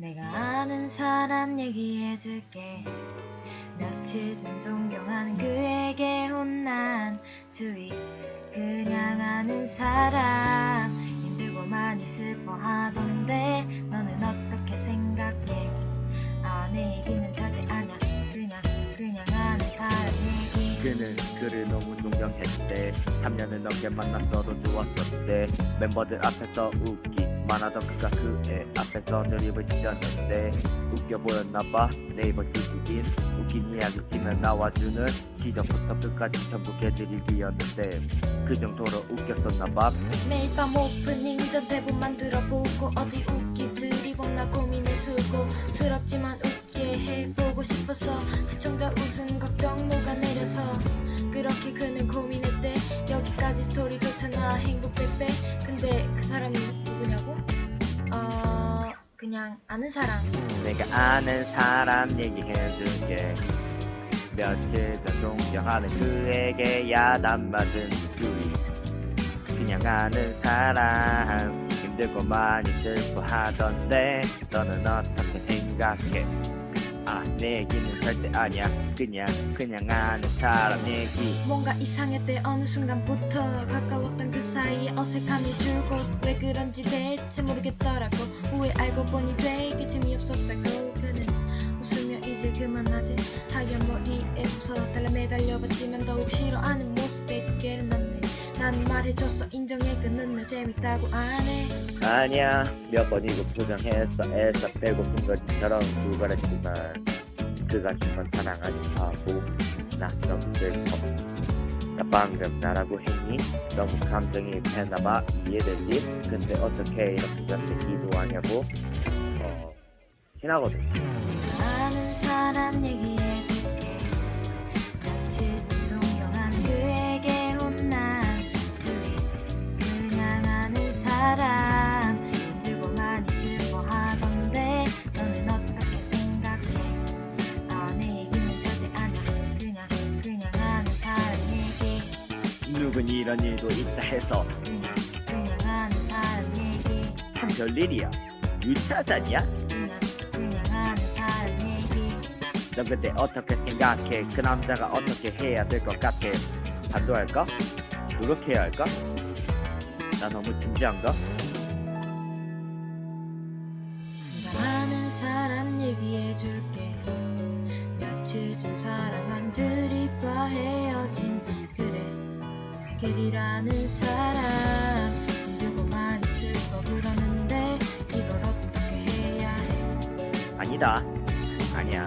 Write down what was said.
내가 아는 사람 얘기해줄게. 며칠 전 존경하는 그에게 혼난 주위. 그냥 아는 사람. 힘들고 많이 슬퍼하던데 너는 어떻게 생각해? 아내 얘기는 절대 아냐 그냥 그냥 아는 사람 얘기. 그는 그를 너무 존경했대. 3년을 넘게 만났어도 좋았었대. 멤버들 앞에서 웃기 많아던 그 가 그의 앞에서 느림을 지었는데 웃겨 보였나봐. 네이버 지식인 웃긴 이야기 치면 나와주는 기적부터 끝까지 전부 비었는데 그 정도로 웃겼었나봐. 매일 밤 오프닝 전 대본 만 들어보고 어디 웃기 드리번나 고민을 수고 스럽지만 웃게 해보고 싶어 스토리 좋잖아 행복 빼빼 근데 그 사람이 누구냐고? 어... 그냥 아는 사람. 내가 아는 사람 얘기해줄게. 며칠 전 존경하는 그에게 야단 맞은 주의 그냥 아는 사람. 힘들고 많이 슬퍼하던데 너는 어떻게 생각해 아 내 얘기는 절대 아니야. 그냥 그냥 아는 사람 얘기. 뭔가 이상했대. 어느 순간부터 가까웠던 그 사이에 어색함이 줄곧 왜 그런지 대체 모르겠더라고. 후에 알고 보니 되게 재미없었다고. 그는 웃으며 이제 그만하지. 하얀 머리에 웃어 달래. 매달려봤지만 더욱 싫어하는 모습에 짙게를 맞네 난 말해줬어. 인정해. 그는 나 재밌다고 안해. 아니야. 몇 번이고 부정했어. 애써 배고픈 것처럼 구걸했지만 그가 정말 사랑하지 너무 슬퍼 나 방금 나라고 했니? 너무 감정이 입했나봐. 이해되지? 근데 어떻게 이렇게 그렇게 기도 하냐고? 어 친하거든. 아는 사람 얘기 누군 이런 일도 있다 해서 그냥 그냥 아는 사람 얘기 참 별일이야 유차산이야? 그냥 그냥 아는 사람 얘기 넌 근데 어떻게 생각해? 그 남자가 어떻게 해야 될 것 같아? 반도할까? 노력해야 할까? 나 너무 진지한가? 네가 아는 사람 얘기해줄게 며칠 전 사랑한 드 길이라는 사람 힘들고 많이 슬퍼 그러는데 이걸 어떻게 해야 해 아니다. 아니야.